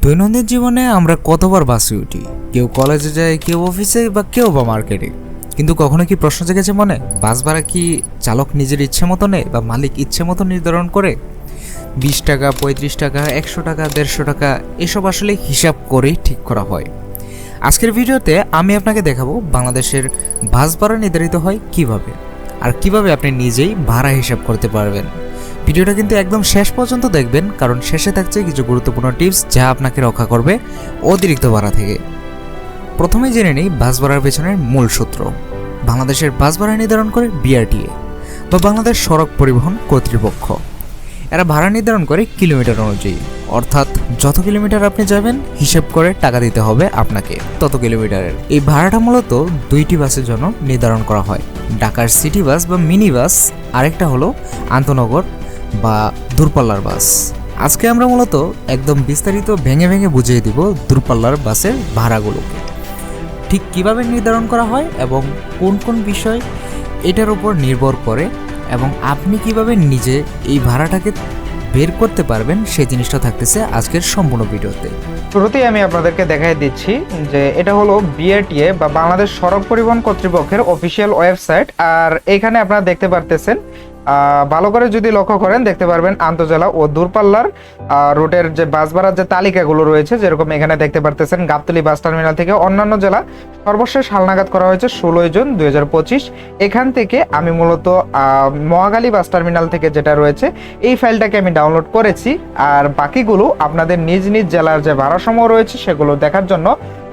দৈনন্দিন জীবনে আমরা কতবার বাসে উঠি? কেউ কলেজে যায়, কেউ অফিসে বা কেউ বা মার্কেটে কিন্তু কখনো কি প্রশ্ন জেগেছে মনে? বাস ভাড়া কি চালক নিজের ইচ্ছে মতো নেয় বা মালিক ইচ্ছে মতো নির্ধারণ করে? বিশ টাকা, পঁয়ত্রিশ টাকা, একশো টাকা, দেড়শো টাকা, এসব আসলে হিসাব করেই ঠিক করা হয়। আজকের ভিডিওতে আমি আপনাকে দেখাবো বাংলাদেশের বাস ভাড়া নির্ধারিত হয় কীভাবে? আর কীভাবে আপনি নিজেই ভাড়া হিসাব করতে পারবেন? ভিডিওটা কিন্তু একদম শেষ পর্যন্ত দেখবেন, কারণ শেষে থাকছে কিছু গুরুত্বপূর্ণ টিপস যা আপনাকে রক্ষা করবে অতিরিক্ত ভাড়া থেকে। প্রথমে জেনে নিই বাস ভাড়ার পেছনের মূল সূত্র। বাংলাদেশের বাস ভাড়া নির্ধারণ করে বিআরটিএ। বা বাংলাদেশ সড়ক পরিবহন কর্তৃপক্ষ। এরা ভাড়া নির্ধারণ করে কিলোমিটার অনুযায়ী। অর্থাৎ যত কিলোমিটার আপনি যাবেন, হিসেব করে টাকা দিতে হবে আপনাকে। তত কিলোমিটারের। এই ভাড়াটা মূলত দুইটি বাসের জন্য নির্ধারণ করা হয়। ঢাকার সিটি বাস বা মিনি বাস, আরেকটা হলো আন্তনগর বা দূরপাল্লার বাস। আজকে আমরা মূলত একদম বিস্তারিত ভেঙে ভেঙে বুঝিয়ে দিব দূরপাল্লার বাসের ভাড়াগুলোকে। ঠিক কীভাবে নির্ধারণ করা হয় এবং কোন কোন বিষয় এটার উপর নির্ভর করে এবং আপনি কীভাবে নিজে এই ভাড়াটাকে বের করতে পারবেন সেই জিনিসটা থাকতেছে আজকের সম্পূর্ণ ভিডিওতে। শুরুতেই আমি আপনাদেরকে দেখাই দিচ্ছি যে এটা হলো বিআরটিএ বা বাংলাদেশ সড়ক পরিবহন কর্তৃপক্ষের অফিসিয়াল ওয়েবসাইট। আর এখানে আপনারা দেখতে পারতেছেন ভালো করে যদি লক্ষ্য করেন দেখতে পারবেন আন্তজেলা ও দূরপাল্লার রুটের যে বাস ভাড়ার যে তালিকাগুলো রয়েছে যেরকম এখানে দেখতে পারতেছেন গাবতলি বাস টার্মিনাল থেকে অন্যান্য জেলা সর্বশেষ হালনাগাদ করা হয়েছে ষোলোই জুন দুই হাজার পঁচিশ। এখান থেকে আমি মূলত আহ, মহাখালী বাস টার্মিনাল থেকে যেটা রয়েছে এই ফাইলটাকে আমি ডাউনলোড করেছি। আর বাকিগুলো আপনাদের নিজ নিজ জেলার যে ভাড়াসমূহ রয়েছে সেগুলো দেখার জন্য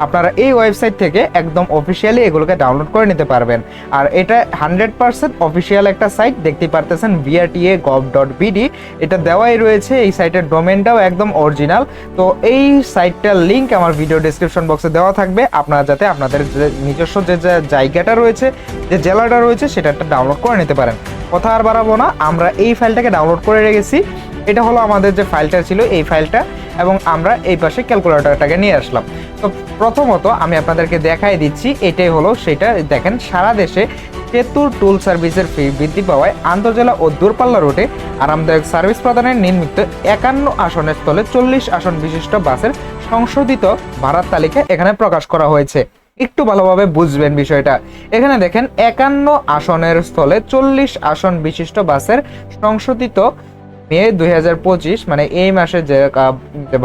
আপনারা এই ওয়েবসাইট থেকে একদম অফিসিয়ালি এগুলোকে ডাউনলোড করে নিতে পারবেন। আর এটা হান্ড্রেড পার্সেন্ট অফিসিয়াল একটা সাইট দেখতে পারতেছেন বিআরটিএ গভ ডট বিডি এটা দেওয়াই রয়েছে, এই সাইটের ডোমেনটাও একদম অরিজিনাল তো এই সাইটটার লিঙ্ক আমার ভিডিও ডিসক্রিপশন বক্সে দেওয়া থাকবে। আপনারা যাতে আপনাদের যে নিজস্ব যে জায়গাটা রয়েছে, যে জেলাটা রয়েছে সেটা একটা ডাউনলোড করে নিতে পারেন। কথা আর বাড়াবো না, আমরা এই ফাইলটাকে ডাউনলোড করে রেখেছি। এটা হলো আমাদের যে ফাইলটা ছিল এই ফাইলটা এবং আমরা এই পাশে ক্যালকুলেটরটাকে নিয়ে আসলাম। তো প্রথমত আমি আপনাদেরকে দেখাই দিচ্ছি, এটাই হলো সেটা। দেখেন, সারা দেশে সেতুর টুল সার্ভিসের ফি বৃদ্ধি পাওয়ায় আন্তর্জেলা ও দূরপাল্লা রুটে আরামদায়ক সার্ভিস প্রদানের নির্মিত একান্ন আসনের স্থলে চল্লিশ আসন বিশিষ্ট বাসের সংশোধিত ভাড়ার তালিকা এখানে প্রকাশ করা হয়েছে। একটু ভালোভাবে বুঝবেন বিষয়টা। এখানে দেখেন, একান্ন আসনের স্থলে চল্লিশ আসন বিশিষ্ট বাসের সংশোধিত মে দুই মানে এই মাসে যে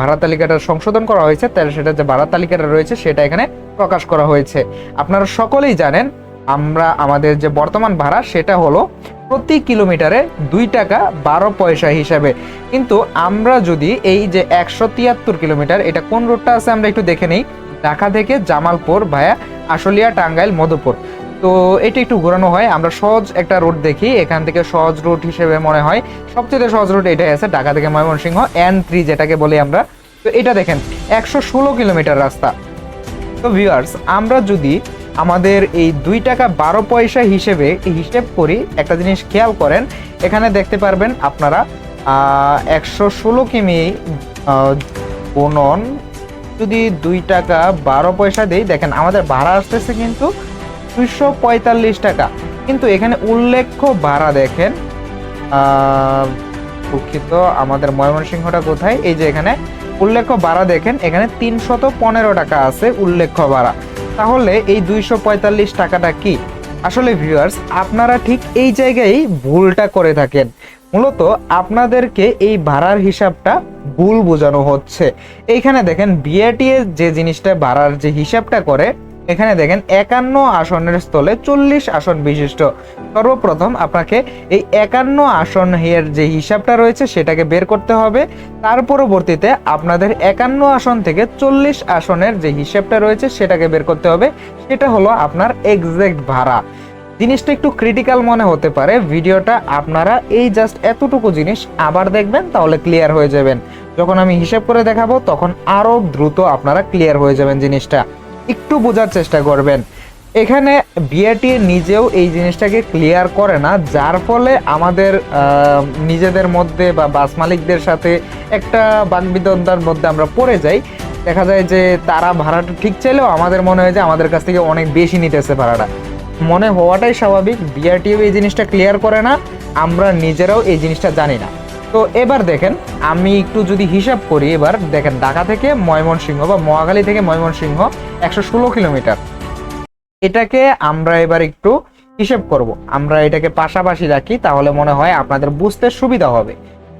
ভাড়া তালিকাটা সংশোধন করা হয়েছে, তাহলে সেটা যে ভাড়া তালিকাটা রয়েছে, সেটা এখানে প্রকাশ করা হয়েছে। আপনারা সকলেই জানেন, আমরা, আমাদের যে বর্তমান ভাড়া, সেটা হলো প্রতি কিলোমিটারে দুই টাকা বারো পয়সা হিসাবে। কিন্তু আমরা যদি এই যে একশো তিয়াত্তর কিলোমিটার, এটা কোন রুটটা আছে আমরা একটু দেখে নিই। ঢাকা থেকে জামালপুর ভায়া আশুলিয়া টাঙ্গাইল মধুপুর। তো এটা একটু ঘোরানো হয়। আমরা সহজ একটা রুট দেখি, এখান থেকে সহজ রুট হিসেবে মনে হয়। সবচেয়ে সহজ রুট এটাই আছে, ঢাকা থেকে ময়মনসিংহ এন থ্রি যেটাকে বলি আমরা। তো এটা দেখেন, একশো ষোলো কিলোমিটার রাস্তা। তো ভিউয়ার্স আমরা যদি আমাদের এই দুই টাকা বারো পয়সা হিসেবে হিসেব করি, একটা জিনিস খেয়াল করেন, এখানে দেখতে পারবেন আপনারা একশো ষোলো কিমি গুণন, যদি দুই টাকা বারো পয়সা দিই, দেখেন আমাদের ভাড়া আসতেছে কিন্তু দুইশো পঁয়তাল্লিশ টাকা। কিন্তু এখানে উল্লেখ্য ভাড়া দেখেন। দুঃখিত, আমাদের ময়মনসিংহটা কোথায়? এই যে এখানে উল্লেখ্য ভাড়া দেখেন, এখানে তিনশত পনেরো টাকা আছে উল্লেখ্য ভাড়া। তাহলে এই দুইশো পঁয়তাল্লিশ টাকাটা কি? আসলে ভিউয়ার্স আপনারা ঠিক এই জায়গায় ভুলটা করে থাকেন। মূলত আপনাদেরকে এই ভাড়ার হিসাবটা ভুল বোঝানো হচ্ছে। এইখানে দেখেন বিআরটি যে জিনিসটা ভাড়ার যে হিসাবটা করে এখানে দেখেন একান্ন আসনের স্থলে চল্লিশ আসন বিশিষ্ট। সর্বপ্রথম আপনাকে এই একান্ন আসন এর যে হিসাবটা রয়েছে সেটাকে বের করতে হবে। তার পরবর্তীতে আপনাদের একান্ন আসন থেকে চল্লিশ আসনের যে হিসাবটা রয়েছে সেটাকে বের করতে হবে। সেটা হলো আপনার এক্সাক্ট ভাড়া। জিনিসটা একটু ক্রিটিক্যাল মনে হতে পারে। ভিডিওটা আপনারা এই জাস্ট এতটুকু জিনিস আবার দেখবেন, তাহলে ক্লিয়ার হয়ে যাবেন। যখন আমি হিসাব করে দেখাবো, তখন আরও দ্রুত আপনারা ক্লিয়ার হয়ে যাবেন জিনিসটা। একটু বোঝার চেষ্টা করবেন। এখানে বিআরটি নিজেও এই জিনিসটাকে ক্লিয়ার করে না, যার ফলে আমাদের নিজেদের মধ্যে বা বাস মালিকদের সাথে একটা বাগবিদ্বন্দার মধ্যে আমরা পড়ে যাই। দেখা যায় যে তারা ভাড়াটা ঠিক চাইলেও আমাদের মনে হয় যে আমাদের কাছ থেকে অনেক বেশি নিতেছে ভাড়াটা। মনে হওয়াটাই স্বাভাবিক, বিআরটিও এই জিনিসটা ক্লিয়ার করে না, আমরা নিজেরাও এই জিনিসটা জানি না। তো এবার দেখেন, আমি একটু যদি হিসাব করি, এবার দেখেন ঢাকা থেকে ময়মনসিংহ বা মহাখালী থেকে ময়মনসিংহ একশো ষোলো কিলোমিটার। এটাকে আমরা এবার একটু হিসেব করব। আমরা এটাকে পাশাপাশি রাখি, তাহলে মনে হয় আপনাদের বুঝতে সুবিধা হবে।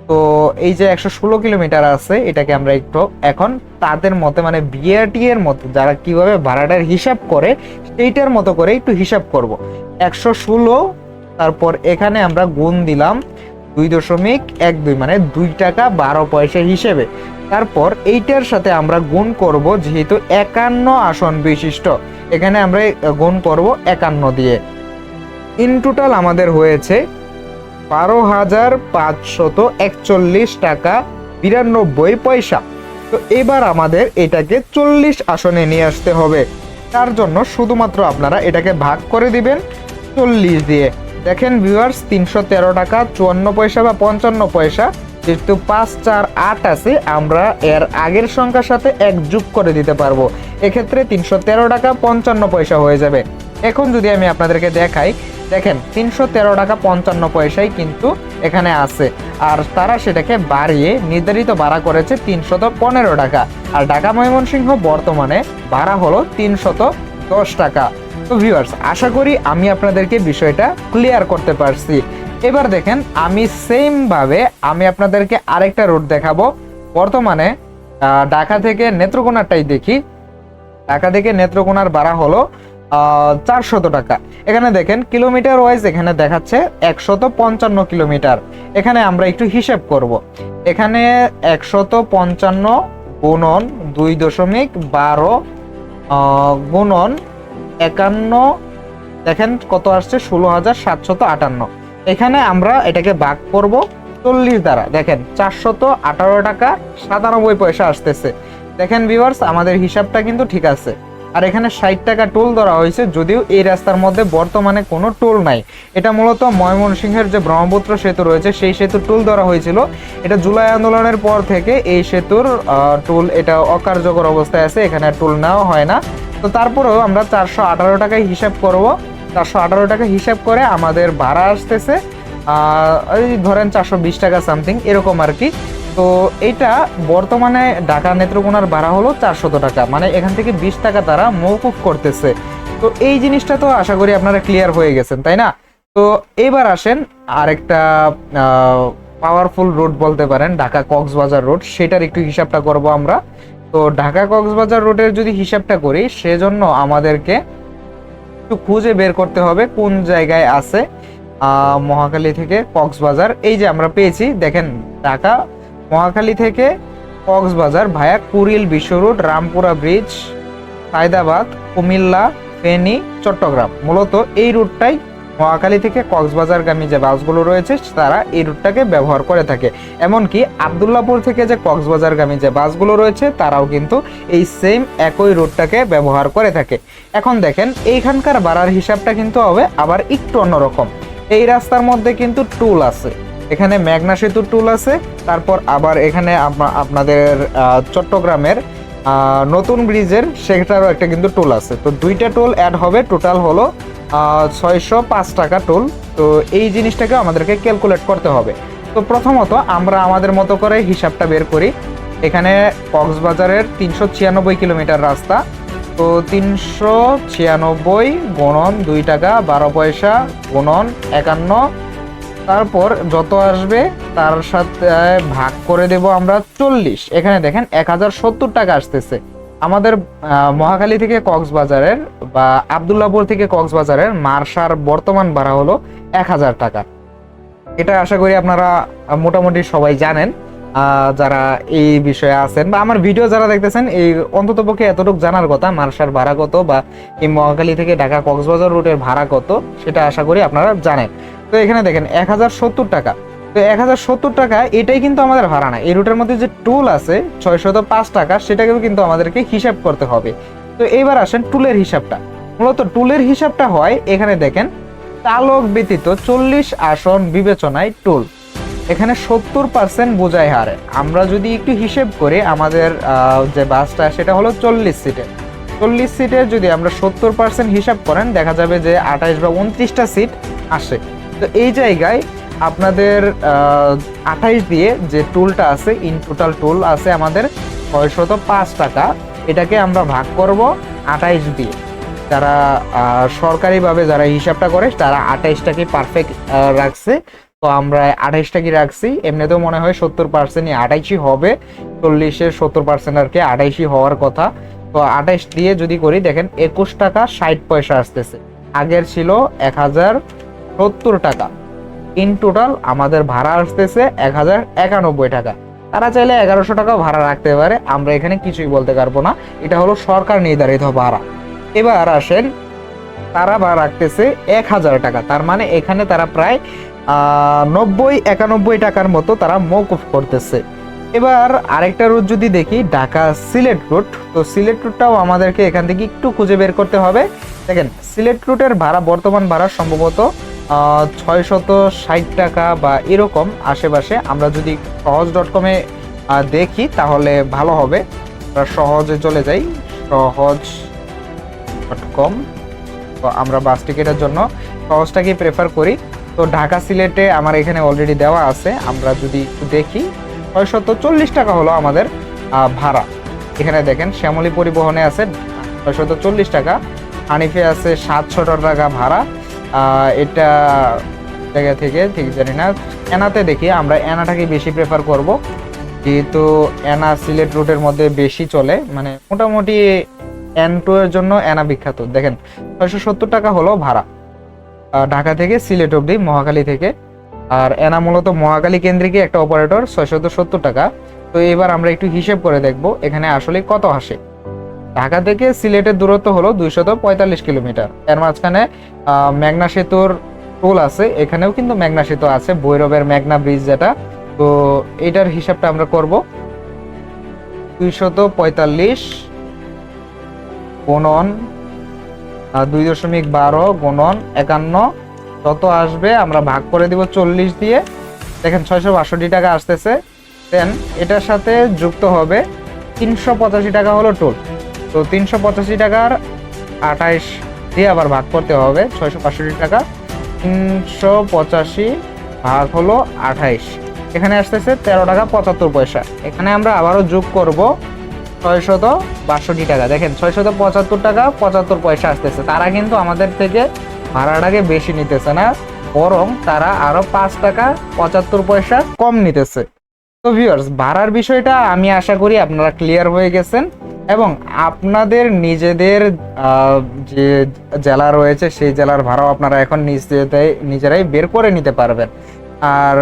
তো এই যে একশো ষোলো কিলোমিটার আছে, এটাকে আমরা একটু এখন তাদের মতে মানে বিআরটি এর মতো, যারা কীভাবে ভাড়াটার হিসাব করে, সেইটার মতো করে একটু হিসাব করব। একশো ষোলো, তারপর এখানে আমরা গুণ দিলাম দুই দশমিক এক দুই মানে দুই টাকা বারো পয়সা হিসেবে। তারপর এইটার সাথে আমরা গুণ করব যেহেতু একান্ন আসন বিশিষ্ট। এখানে আমরা গুণ করব একান্ন দিয়ে। ইন টোটাল আমাদের হয়েছে বারো হাজার পাঁচশত একচল্লিশ টাকা বিরানব্বই পয়সা। তো এবার আমাদের এটাকে চল্লিশ আসনে নিয়ে আসতে হবে। তার জন্য শুধুমাত্র আপনারা এটাকে ভাগ করে দিবেন চল্লিশ দিয়ে। দেখেন ভিউয়ার্স তিনশো তেরো টাকা, চুয়ান্ন পয়সা বা পঞ্চান্ন পয়সা। যেহেতু পাঁচ, চার, আট আছে, আমরা এর আগের সংখ্যার সাথে এক যোগ করে দিতে পারব। এক্ষেত্রে তিনশো তেরো টাকা, পঞ্চান্ন পয়সা হয়ে যাবে। এখন যদি আমি আপনাদেরকে দেখাই, দেখেন তিনশো তেরো টাকা, পঞ্চান্ন পয়সাই কিন্তু এখানে আছে। আর তারা সেটাকে বাড়িয়ে নির্ধারিত ভাড়া করেছে তিনশত পনেরো টাকা। আর ঢাকা ময়মনসিংহ বর্তমানে ভাড়া হলো তিনশত দশ টাকা। তো ভিউয়ার্স আশা করি আমি আপনাদেরকে বিষয়টা ক্লিয়ার করতে পারছি। এবার দেখেন, আমি সেম ভাবে আমি আপনাদেরকে আরেকটা রুট দেখাবো। বর্তমানে ঢাকা থেকে নেত্রকোনাটাই দেখি। ঢাকা থেকে নেত্রকোনার ভাড়া হলো চারশত টাকা। এখানে দেখেন কিলোমিটার ওয়াইজ এখানে দেখাচ্ছে একশত পঞ্চান্ন কিলোমিটার এখানে আমরা একটু হিসেব করব। এখানে একশত পঞ্চান্ন গুণন দুই দশমিক বারো গুণন একান্ন। দেখেন কত আসছে? ষোলো হাজার সাতশত আটান্ন। এখানে আমরা এটাকে ভাগ করব চল্লিশ দ্বারা। দেখেন, চারশত আঠারো টাকা সাতানব্বই পয়সা আসতেছে। দেখেন ভিউয়ার্স আমাদের হিসাবটা কিন্তু ঠিক আছে। আর এখানে ষাট টাকা টোল ধরা হয়েছে, যদিও এই রাস্তার মধ্যে বর্তমানে কোনো টোল নাই। এটা মূলত ময়মনসিংহের যে ব্রহ্মপুত্র সেতু রয়েছে, সেই সেতুর টোল ধরা হয়েছিল। এটা জুলাই আন্দোলনের পর থেকে এই সেতুর টোল এটা অকার্যকর অবস্থায় আছে, এখানে টোল নেওয়া হয় না। তো তারপরেও আমরা চারশো আঠারো টাকায় হিসাব করব। চারশো আঠারো টাকা হিসাব করে আমাদের ভাড়া আসতেছে ওই ধরেন চারশো বিশ টাকা সামথিং এরকম আর কি। তো এটা বর্তমানে ঢাকা নেত্রকোনার ভাড়া হলো চারশত টাকা মানে এখান থেকে বিশ টাকা তারা মৌকুফ করতেছে। তো এই জিনিসটা তো আশা করি আপনারা ক্লিয়ার হয়ে গেছেন, তাই না? তো এবার আসেন আরেকটা পাওয়ারফুল রোড বলতে পারেন, ঢাকা কক্সবাজার রোড সেটার একটু হিসাবটা করব আমরা। তো ঢাকা কক্সবাজার রোডের যদি হিসাবটা করি সেজন্য আমাদেরকে একটু খুঁজে বের করতে হবে কোন জায়গায় আছে আহ, মহাখালী থেকে কক্সবাজার। এই যে আমরা পেয়েছি দেখেন ঢাকা মহাখালী থেকে Cox's Bazar via Kuril Bishwa road Rampura bridge Sayedabad Comilla Feni Chittagong. মূলত এই রুটটাই মহাখালী থেকে কক্সবাজারগামী যে বাসগুলো রয়েছে, তারা এই রুটটাকে ব্যবহার করে থাকে। এমনকি আবদুল্লাপুর থেকে যে কক্সবাজারগামী যে বাসগুলো রয়েছে, তারাও কিন্তু এই সেম একই রুটটাকে ব্যবহার করে থাকে। এখন দেখেন, এইখানকার ভাড়ার হিসাবটা কিন্তু হবে আবার একটু অন্যরকম এই রাস্তার মধ্যে কিন্তু টুল আছে। এখানে মেঘনা সেতু টুল আছে, তারপর আবার এখানে আপনা- আপনাদের চট্টগ্রামের নতুন ব্রিজের, সেটারও একটা কিন্তু টোল আছে। তো দুইটা টোল অ্যাড হবে টোটাল হলো ছয়শো পাঁচ টাকা টোল। তো এই জিনিসটাকে আমাদেরকে ক্যালকুলেট করতে হবে। তো প্রথমত আমরা আমাদের মতো করে হিসাবটা বের করি। এখানে কক্সবাজারের তিনশো ছিয়ানব্বই কিলোমিটার রাস্তা। তো তিনশো ছিয়ানব্বই গুণন দুই টাকা বারো পয়সা গুণন একান্ন। তারপর যত আসবে তার সাথে ভাগ করে দেব আমরা চল্লিশ। এখানে দেখেন এক হাজার সত্তর টাকা আসতেছে। আমাদের মহাখালী থেকে কক্সবাজারের বা আবদুল্লাপুর থেকে কক্সবাজারের মার্শার বর্তমান ভাড়া হলো এক হাজার টাকা। এটা আশা করি আপনারা মোটামুটি সবাই জানেন যারা এই বিষয়ে আছেন বা আমার ভিডিও যারা দেখতেছেন, এই অন্তত পক্ষে এতটুকু জানার কথা, মার্শার ভাড়া কত বা এই মহাখালী থেকে ঢাকা কক্সবাজার রুটের ভাড়া কত, সেটা আশা করি আপনারা জানেন। তো এখানে দেখেন, এক হাজার সত্তর টাকা। তো এক হাজার সত্তর টাকা, এটাই কিন্তু আমাদের ভাড়া না। এই রুটের মধ্যে যে টুল আছে, ছয়শত পাঁচ টাকা, সেটাকেও কিন্তু আমাদেরকে হিসাব করতে হবে। তো এবার আসেন টুলের হিসাবটা। মূলত টুলের হিসাবটা হয়, এখানে দেখেন চালক ব্যতীত চল্লিশ আসন বিবেচনায় টুল এখানে সত্তর পার্সেন্ট বোঝায় হারে। আমরা যদি একটু হিসেব করি, আমাদের যে বাসটা, সেটা হলো চল্লিশ সিটের। চল্লিশ সিটের যদি আমরা সত্তর পার্সেন্ট হিসাব করেন, দেখা যাবে যে আঠাইশ বা উনত্রিশটা সিট আসে। তো এই জায়গায় আপনাদের আঠাইশ দিয়ে যে টুলটা আছে ইন টোটাল টুল আছে আমাদের ছয়শত পাঁচ টাকা। এটাকে আমরা ভাগ করব আঠাইশ দিয়ে। যারা সরকারিভাবে যারা হিসাবটা করে, তারা আঠাইশটাকে পারফেক্ট রাখছে। তো আমরা আঠাইশটাকে রাখছি। এমনিতেও মনে হয় সত্তর পার্সেন্টই আঠাইশই হবে। চল্লিশের সত্তর পার্সেন্ট আর কি আঠাইশই হওয়ার কথা। তো আঠাইশ দিয়ে যদি করি, দেখেন একুশ টাকা ষাট পয়সা আসতেছে। আগের ছিল এক হাজার সত্তর টাকা। ইন টোটাল আমাদের ভাড়া আসতেছে এক হাজার একানব্বই টাকা। তারা চাইলে এগারোশো টাকাও ভাড়া রাখতে পারে, আমরা এখানে কিছুই বলতে পারব না। এটা হলো সরকার নির্ধারিত ভাড়া। এবার আসেন, তারা ভাড়া রাখতেছে এক হাজার টাকা। তার মানে এখানে তারা প্রায় নব্বই একানব্বই টাকার মতো তারা মৌকুফ করতেছে। এবার আরেকটা রুট যদি দেখি, ঢাকা সিলেট রুট তো সিলেট রুটটাও আমাদেরকে এখান থেকে একটু খুঁজে বের করতে হবে। দেখেন, সিলেট রুটের ভাড়া, বর্তমান ভাড়া সম্ভবত ছয় শত ষাট টাকা বা এরকম আশেপাশে, আমরা যদি সহজ ডট কমে দেখি, তাহলে ভালো হবে। আমরা সহজে চলে যাই, সহজ ডট কম তো আমরা বাস টিকিটের জন্য সহজটাকে প্রেফার করি। তো ঢাকা সিলেটে আমার এখানে অলরেডি দেওয়া আছে। আমরা যদি দেখি, ছয়শত চল্লিশ টাকা হলো আমাদের ভাড়া। এখানে দেখেন, শ্যামলী পরিবহনে আছে, ছয়শত চল্লিশ টাকা। হানিফে আছে সাতশো টাকা ভাড়া। এটা জায়গা থেকে, ঠিক জানি না। এনাতে দেখি, আমরা এনাটাকে বেশি প্রেফার করব। যেহেতু এনা সিলেট রুটের মধ্যে বেশি চলে মানে মোটামুটি এন টু এর জন্য এনা বিখ্যাত। দেখেন, ছয়শো সত্তর টাকা হলো ভাড়া ঢাকা থেকে সিলেট অবধি, মহাখালী থেকে। আর এনা মূলত মহাকালী কেন্দ্রিক একটা অপারেটর ছয়শত সত্তর টাকা। তো এবার আমরা একটু হিসেব করে দেখব, এখানে আসলে কত আসে। ঢাকা থেকে সিলেটের দূরত্ব হলো দুইশত পঁয়তাল্লিশ কিলোমিটার। এর মাঝখানে মেঘনা সেতুর টোল আছে, এখানেও কিন্তু মেঘনা সেতু আছে, ভৈরবের মেঘনা ব্রিজ যেটা। তো এটার হিসাবটা আমরা করব। দুইশত পঁয়তাল্লিশ গুণন দুই দশমিক বারো গুণন একান্ন। যত আসবে আমরা ভাগ করে দিব চল্লিশ দিয়ে। দেখেন ছয়শো বাষট্টি টাকা আসতেছে। দেন এটার সাথে যুক্ত হবে তিনশো পঁচাশি টাকা হলো টোল তো তিনশো পঁচাশি টাকার আঠাইশ দিয়ে আবার ভাগ করতে হবে, ছয়শো বাষট্টি টাকা। তিনশো পঁচাশি ভাগ হলো আঠাইশ। এখানে আসতেছে তেরো টাকা পঁচাত্তর পয়সা। এখানে আমরা আবারও যোগ করব ছয়শত বাষট্টি টাকা। দেখেন, ছয়শত পঁচাত্তর টাকা পঁচাত্তর পয়সা আসতেছে। তারা কিন্তু আমাদের থেকে ভাড়াটাকে বেশি নিতেছে না, বরং তারা আরও পাঁচ টাকা পঁচাত্তর পয়সা কম নিতেছে। তো ভিউয়ার্স ভাড়ার বিষয়টা আমি আশা করি আপনারা ক্লিয়ার হয়ে গেছেন। এবং আপনাদের নিজেদের যে জেলা রয়েছে সেই জেলার ভাড়াও আপনারা এখন নিজেদের নিজেরাই বের করে নিতে পারবেন। আর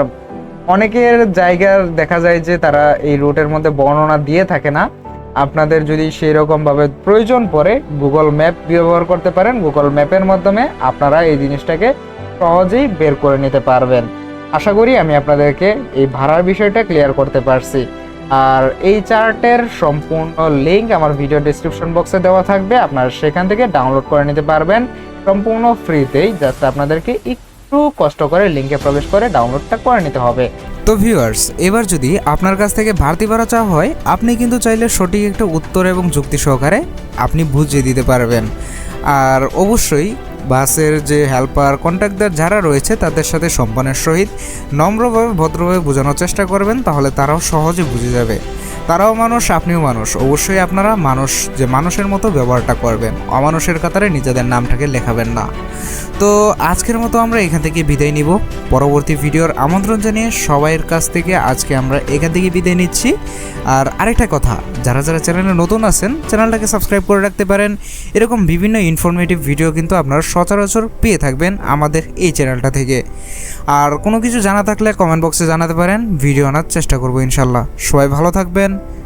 অনেকের জায়গার দেখা যায় যে তারা এই রুটের মধ্যে বর্ণনা দিয়ে থাকে না। আপনাদের যদি সেই রকমভাবে প্রয়োজন পড়ে, গুগল ম্যাপ ব্যবহার করতে পারেন। গুগল ম্যাপের মাধ্যমে আপনারা এই জিনিসটাকে সহজেই বের করে নিতে পারবেন। আশা করি আমি আপনাদেরকে এই ভাড়ার বিষয়টা ক্লিয়ার করতে পারছি। আর এই চার্টের সম্পূর্ণ লিঙ্ক আমার ভিডিও ডিসক্রিপশন বক্সে দেওয়া থাকবে। আপনারা সেখান থেকে ডাউনলোড করে নিতে পারবেন। সম্পূর্ণ ফ্রিতেই জাস্ট আপনাদেরকে একটু কষ্ট করে লিঙ্কে প্রবেশ করে ডাউনলোডটা করে নিতে হবে। তো ভিউয়ার্স এবার যদি আপনার কাছ থেকে ভারতী ভাড়া চাওয়া হয়, আপনি কিন্তু চাইলে সঠিক একটা উত্তর এবং যুক্তি সহকারে আপনি বুঝিয়ে দিতে পারবেন। আর অবশ্যই বাসের যে হেল্পার কন্ট্রাক্টর যারা রয়েছে, তাদের সাথে সম্মানের সহিত নম্রভাবে, ভদ্রভাবে বোঝানোর চেষ্টা করবেন, তাহলে তারাও সহজে বুঝে যাবে। তারাও মানুষ, আপনিও মানুষ। অবশ্যই আপনারা মানুষ, যে মানুষের মতো ব্যবহারটা করবেন। অমানুষের কাতারে নিজেদের নামটাকে লেখাবেন না। তো আজকের মতো আমরা এখান থেকে বিদায় নিব। পরবর্তী ভিডিওর আমন্ত্রণ জানিয়ে সবাইয়ের কাছ থেকে আজকে আমরা এখান থেকে বিদায় নিচ্ছি। আর আরেকটা কথা, যারা যারা চ্যানেলে নতুন আছেন, চ্যানেলটাকে সাবস্ক্রাইব করে রাখতে পারেন। এরকম বিভিন্ন ইনফরমেটিভ ভিডিও কিন্তু আপনারা সচরাচর পেয়ে থাকবেন আমাদের এই চ্যানেলটা থেকে। আর কোনো কিছু জানা থাকলে কমেন্ট বক্সে জানাতে পারেন। ভিডিও আনার চেষ্টা করব ইনশাল্লাহ সবাই ভালো থাকবেন।